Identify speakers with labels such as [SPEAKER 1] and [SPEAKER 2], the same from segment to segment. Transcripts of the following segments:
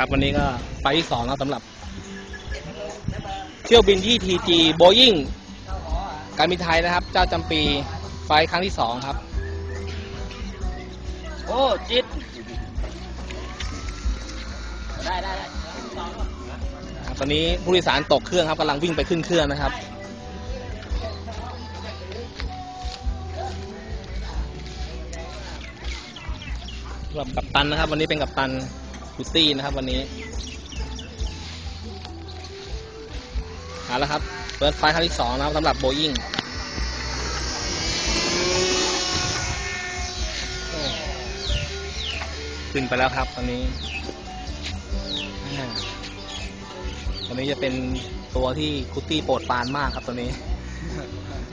[SPEAKER 1] ครับวันนี้ก็ไฟล์ที่สองแล้วสำหรับ เที่ยวบินที่ทีจีโบยิงการบินไทยนะครับ เจ้าจำปีไฟล์ครั้งที่สองครับ
[SPEAKER 2] โอ้จิต ได้ได้ได้
[SPEAKER 1] ครับตอนนี้ผู้โดยสารตกเครื่องครับกำลังวิ่งไปขึ้นเครื่องนะครับ สำหรับกัปตันนะครับ วันนี้เป็นกัปตัน คุตตี้นะครับวันนี้เอาละครับเปิดไฟล์ครั้งที่สองนะครับสำหรับโบยิงขึ้นไปแล้วครับตอนนี้ตอนนี้จะเป็นตัวที่คุตตี้โปรดปรานมากครับตัวนี้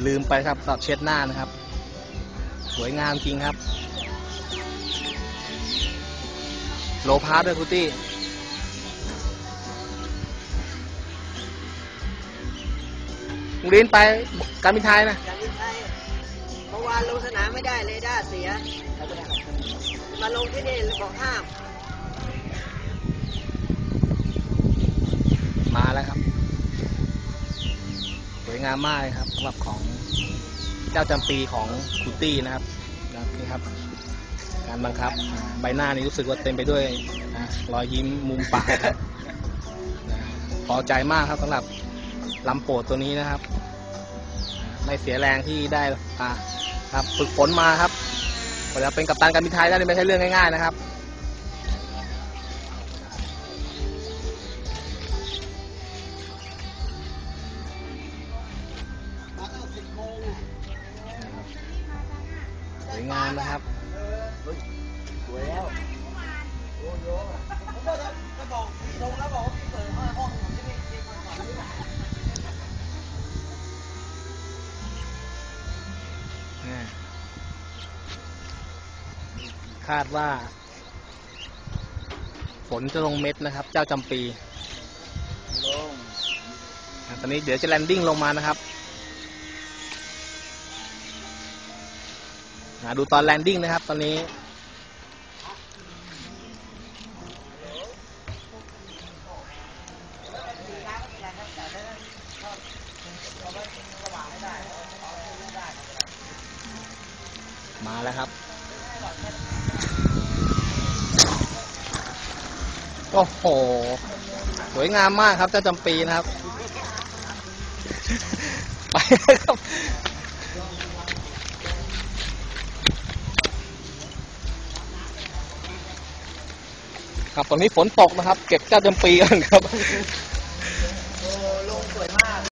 [SPEAKER 1] ลืมไปครับสำหรับเช็ดหน้านะครับ สวยงามจริงครับ โลพาร์ทด้วยคุตตี้ลุงเรียนไปการบินไทยนะ
[SPEAKER 3] การบินไทยเมื่อวานลงสนามไม่ได้เลยด้าเสีย มาลงที่นี่บอกห้าม
[SPEAKER 1] มาแล้วครับ สวยงามมากเลยครับสำหรับของเจ้าจำปีของคุตตี้นะครับนะครับนี่ครับ การบังคับอ่าใบหน้านี่รู้สึกว่าเต็มไปด้วยนะรอยยิ้มมุมปากครับนะพอใจมากครับสำหรับลำโปรดตัวนี้นะครับอ่าไม่เสียแรงที่ได้อ่าครับฝึกฝนมาครับกว่าจะเป็นกัปตันการบินไทยได้นี่ไม่ใช่เรื่องง่ายๆนะครับสวยงามนะครับ
[SPEAKER 3] สวยแล้วโอ้โหผมก็จะบอกลงแล้วบอกว่าพี่เปิดห้องที่นี่ที่มาก่อนที่ไหน
[SPEAKER 1] อ่าคาดว่า ฝนจะลงเม็ดนะครับ เจ้าจำปี
[SPEAKER 3] ลง
[SPEAKER 1] อ่าตอนนี้เดี๋ยวจะแลนดิ้งลงมานะครับ ดูตอนแลนดิ้งนะครับ ตอนนี้ มาแล้วครับ โอ้โห สวยงามมากครับเจ้าจำปีนะครับ ไปครับ ครับ ตอนนี้ฝนตกนะครับ เก็บเจ้าจำปีกันครับ